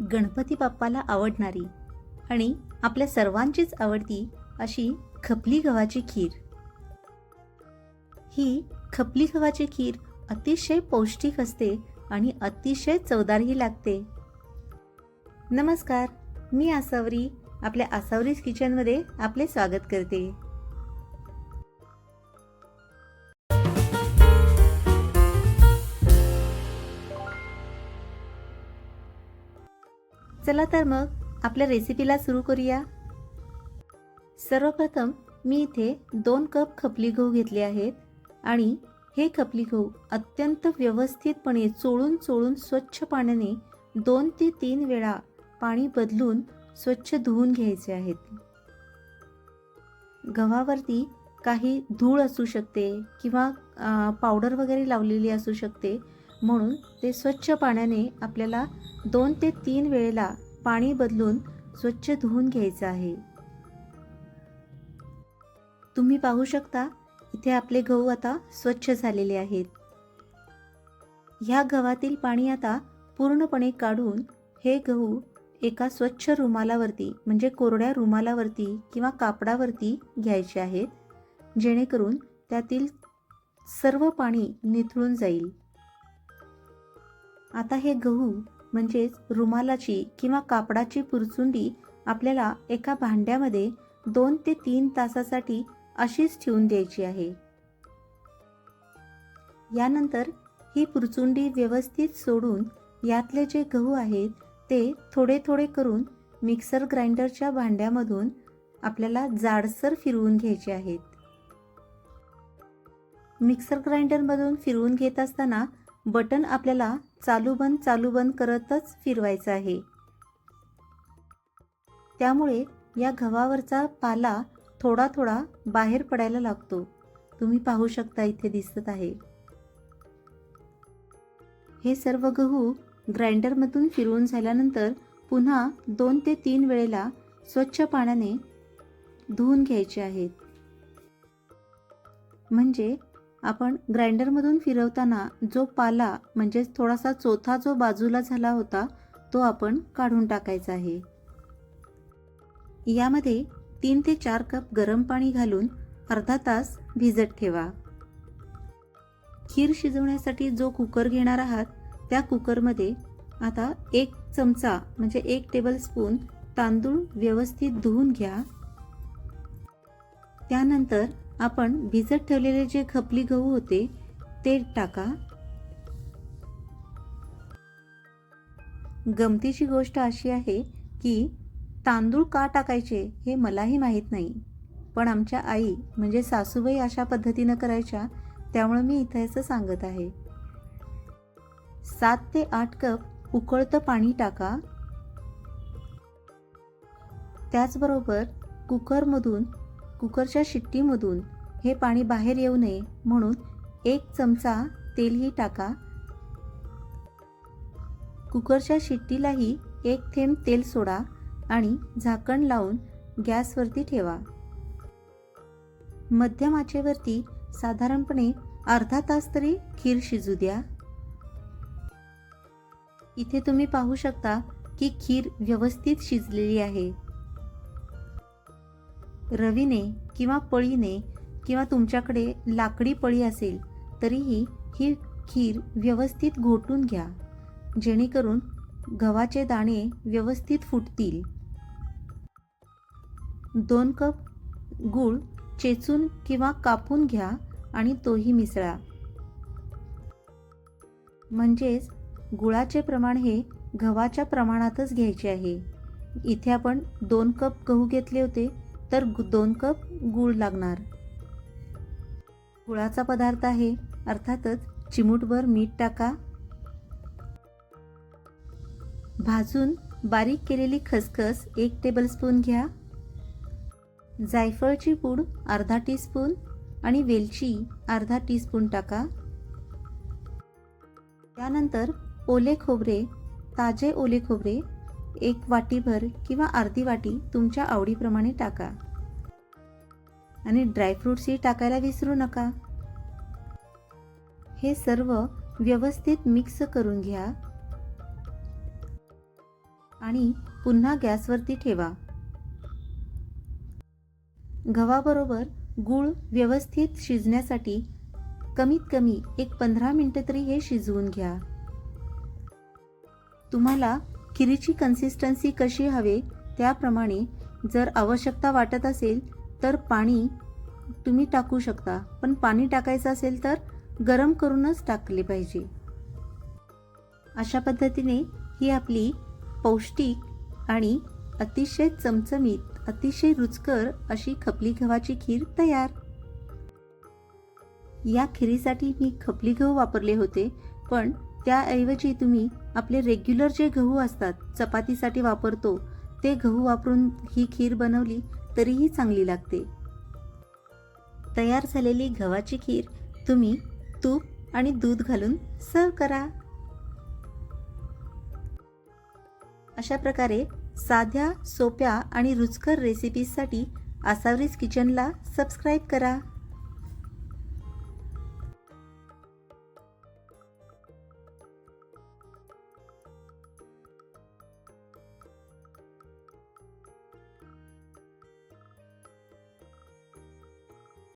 गणपती बाप्पाला आवडणारी आणि आपल्या सर्वांचीच आवडती अशी खपली गव्हाची खीर. ही खपली गव्हाची खीर अतिशय पौष्टिक असते आणि अतिशय चवदारही लागते. नमस्कार मी आसावरी आपल्या आसावरीज किचनमध्ये आपले स्वागत करते. चला तर मग आपल्या रेसिपीला सुरू करूया. सर्वप्रथम मी इथे दोन कप खपली गहू घेतले आहेत आणि हे खपली गहू अत्यंत व्यवस्थितपणे चोळून चोळून स्वच्छ पाण्याने दोन ते तीन वेळा पाणी बदलून स्वच्छ धुवून घ्यायचे आहेत. गव्हावरती काही धूळ असू शकते किंवा पावडर वगैरे लावलेली असू शकते. म्हणून ते स्वच्छ पाण्याने आपल्याला दोन ते तीन वेळेला पाणी बदलून स्वच्छ धुवून घ्यायचं आहे. तुम्ही पाहू शकता इथे आपले गहू आता स्वच्छ झालेले आहेत. ह्या गव्हातील पाणी आता पूर्णपणे काढून हे गहू एका स्वच्छ रुमालावरती म्हणजे कोरड्या रुमालावरती किंवा कापडावरती घ्यायचे आहेत जेणेकरून त्यातील सर्व पाणी निथळून जाईल. आता हे गहू म्हणजेच रुमालाची किंवा कापडाची पुरचुंडी आपल्याला एका भांड्यामध्ये दोन ते तीन तासासाठी अशीच ठेवून द्यायची आहे. यानंतर ही पुरचुंडी व्यवस्थित सोडून यातले जे गहू आहेत ते थोडे थोडे करून मिक्सर ग्राइंडरच्या भांड्यामधून आपल्याला जाडसर फिरवून घ्यायचे आहेत. मिक्सर ग्राइंडरमधून फिरवून घेत असताना बटन आपल्याला चालू बंद चालू बंद करतच फिरवायचं आहे. त्यामुळे या गव्हावरचा पाला थोडा थोडा बाहेर पडायला लागतो. तुम्ही पाहू शकता इथे दिसत आहे. हे सर्व गहू ग्राइंडरमधून फिरवून झाल्यानंतर पुन्हा दोन ते तीन वेळेला स्वच्छ पाण्याने धुवून घ्यायचे आहेत. म्हणजे आपण ग्राइंडरमधून फिरवताना जो पाला म्हणजेच थोडासा चोथा जो बाजूला झाला होता तो आपण काढून टाकायचा आहे. यामध्ये तीन ते चार कप गरम पाणी घालून अर्धा तास भिजत ठेवा. खीर शिजवण्यासाठी जो कुकर घेणार आहात त्या कुकरमध्ये आता एक चमचा म्हणजे एक टेबलस्पून तांदूळ व्यवस्थित धुवून घ्या. त्यानंतर आपण भिजत ठेवलेले जे खपली गहू होते ते टाका. गमतीची गोष्ट अशी आहे की तांदूळ का टाकायचे हे मलाही माहीत नाही. पण आमच्या आई म्हणजे सासूबाई अशा पद्धतीनं करायच्या त्यामुळे मी इथं असं सांगत आहे. सात ते आठ कप उकळतं पाणी टाका. त्याचबरोबर कुकरमधून कुकरच्या शिट्टीमधून हे पाणी बाहेर येऊ नये म्हणून एक चमचा तेलही टाका. कुकरच्या शिट्टीलाही एक थेंब तेल सोडा आणि झाकण लावून गॅसवरती ठेवा. मध्यम आचेवरती साधारणपणे अर्धा तास तरी खीर शिजू द्या. इथे तुम्ही पाहू शकता की खीर व्यवस्थित शिजलेली आहे. रवीने किंवा पळीने किंवा तुमच्याकडे लाकडी पळी असेल तरीही ही खीर व्यवस्थित घोटून घ्या. जेणेकरून गव्हाचे दाणे व्यवस्थित फुटतील. दोन कप गूळ चेचून किंवा कापून घ्या आणि तोही मिसळा. म्हणजेच गुळाचे प्रमाण हे गव्हाच्या प्रमाणातच घ्यायचे आहे. इथे आपण दोन कप गहू घेतले होते. तर दोन कप गूळ लागणार. गुळाचा पदार्थ आहे अर्थातच चिमूटभर मीठ टाका. भाजून बारीक केलेली खसखस एक टेबलस्पून घ्या. जायफळची पूड अर्धा टीस्पून आणि वेलची अर्धा टीस्पून टाका. त्यानंतर ओले खोबरे ताजे ओले खोबरे एक वाटीभर किंवा अर्धी वाटी तुमच्या आवडीप्रमाणे टाका. आणि ड्रायफ्रूट्सही टाकायला विसरू नका. हे सर्व व्यवस्थित मिक्स करून घ्या. आणि पुन्हा गॅसवरती ठेवा. गव्हाबरोबर गूळ व्यवस्थित शिजण्यासाठी कमीत कमी एक पंधरा मिनटं तरी हे शिजवून घ्या. तुम्हाला खिरीची कन्सिस्टन्सी कशी हवे त्याप्रमाणे जर आवश्यकता वाटत असेल तर पाणी तुम्ही टाकू शकता. पण पाणी टाकायचं असेल तर गरम करूनच टाकले पाहिजे. अशा पद्धतीने ही आपली पौष्टिक आणि अतिशय चमचमीत अतिशय रुचकर अशी खपली गव्हाची खीर तयार. या खिरीसाठी मी खपली गहू वापरले होते पण त्याऐवजी तुम्ही आपले रेग्युलर जे गहू असतात चपातीसाठी वापरतो ते गहू वापरून ही खीर बनवली तरीही चांगली लागते. तयार झालेली गव्हाची खीर तुम्ही तूप आणि दूध घालून सर्व करा. अशा प्रकारे साध्या सोप्या आणि रुचकर रेसिपीजसाठी आसावरीज किचनला सबस्क्राईब करा.